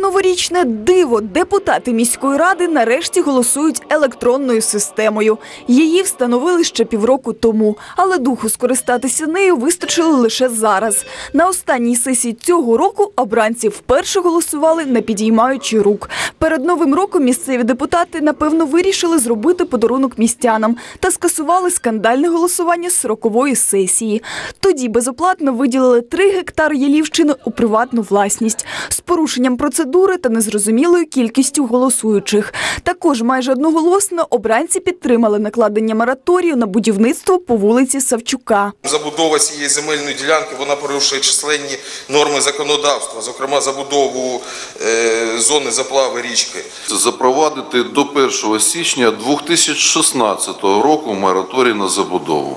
Передноворічне диво депутати міської ради нарешті голосують електронною системою. Її встановили ще півроку тому, але духу скористатися нею вистачило лише зараз. На останній сесії цього року обранці вперше голосували не підіймаючи рук. Перед новим роком місцеві депутати напевно вирішили зробити подарунок містянам та скасували скандальне голосування з рокової сесії. Тоді безоплатно виділили 3 гектари Ялівщини у приватну власність з порушенням процедури та незрозумілою кількістю голосуючих. Також майже одноголосно обранці підтримали накладення мораторію на будівництво по вулиці Савчука. Забудова цієї земельної ділянки вона порушує численні норми законодавства, зокрема забудову е, зони заплави річки. запровадити до 1 січня 2016 року мораторій на забудову.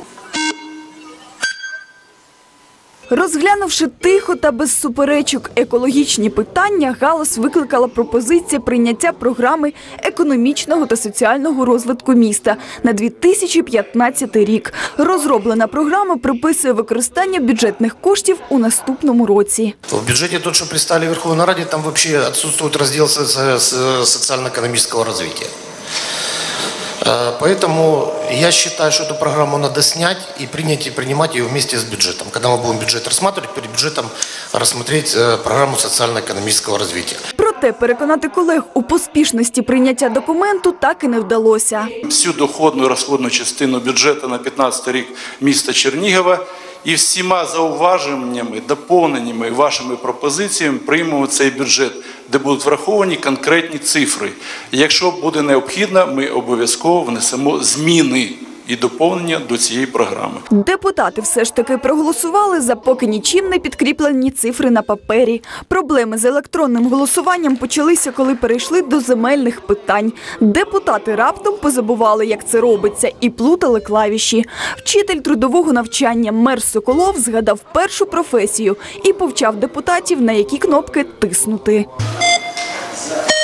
Розглянувши тихо та без суперечок екологічні питання, галас викликала пропозиція прийняття програми економічного та соціального розвитку міста на 2015 рік. Розроблена програма приписує використання бюджетних коштів у наступному році. В бюджете тот, что представили в Верховной Раде, там вообще отсутствует раздел со- со- со- социально-экономического развития. Э, Поэтому я считаю, что эту программу надо снять и принять и принимать ее вместе с бюджетом. Когда мы будем бюджет рассматривать, перед бюджетом рассмотреть э, программу социально-экономического развития. Проте переконати колег у поспішності прийняття документу так і не вдалося. всю доходну і розходну частину бюджету на 15 рік міста Чернігова і всіма зауваженнями, доповненнями вашими пропозиціями приймемо цей бюджет, де будуть враховані конкретні цифри. Якщо буде необхідно, ми обов'язково внесемо зміни і доповнення до цієї програми. Депутати все ж таки проголосували за поки нічим не підкріплені цифри на папері. Проблеми з електронним голосуванням почалися, коли перейшли до земельних питань. Депутати раптом позабували, як це робиться, і плутали клавіші. Вчитель трудового навчання Мер Соколов згадав першу професію і повчав депутатів, на які кнопки тиснути.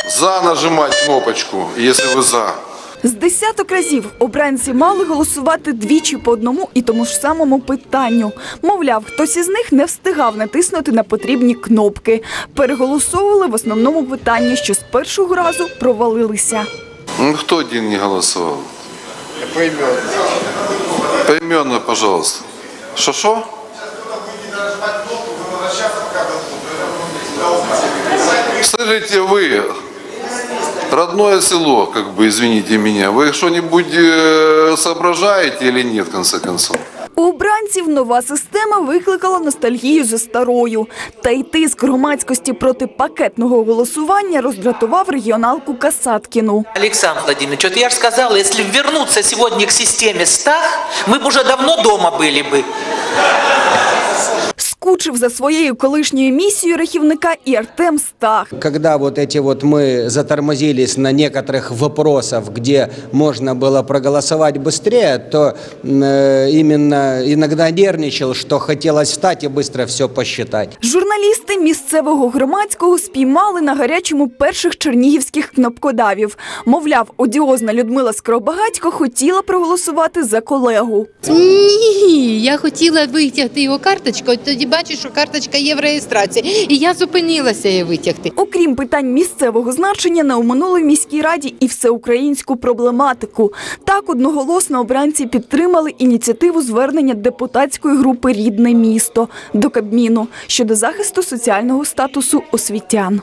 За нажимать кнопочку, если вы за. З десяток разів обранці мали голосувати двічі по одному і тому ж самому питанню. Мовляв, хтось із них не встигав натиснути на потрібні кнопки. Переголосовували в основному питанні, що з першого разу провалилися. Ну, кто один не голосовал? Поименно. Поименно, пожалуйста. Что-что? Слышите вы, родное село, как бы, извините меня, вы что-нибудь э, соображаете или нет, в конце концов? У обранців нова система викликала ностальгію за старою. Та й тиск громадськості проти пакетного голосування роздратував регіоналку Касаткіну. Александр Владимирович, вот я же сказал, если вернуться сегодня к системе СТАХ, мы бы уже давно дома были бы. Скучив за своєю колишньою місією рахівника і Артем Стах. Когда вот эти вот мы затормозились на некоторых вопросах, где можно было проголосовать быстрее, то э, именно иногда нервничал, что хотелось встать и быстро все посчитать. Журналісти місцевого громадського спіймали на гарячому перших чернігівських кнопкодавів. Мовляв, одіозна Людмила Скоробагатько хотіла проголосувати за колегу. Ні, я хотіла витягти його карточку, от тоді бачу, що карточка є в реєстрації. І я зупинилася її витягти. Окрім питань місцевого значення, на оминули в міській раді і всеукраїнську проблематику. Так одноголосно обранці підтримали ініціативу звернення депутатської групи Рідне місто до Кабміну щодо захисту соціального статусу освітян.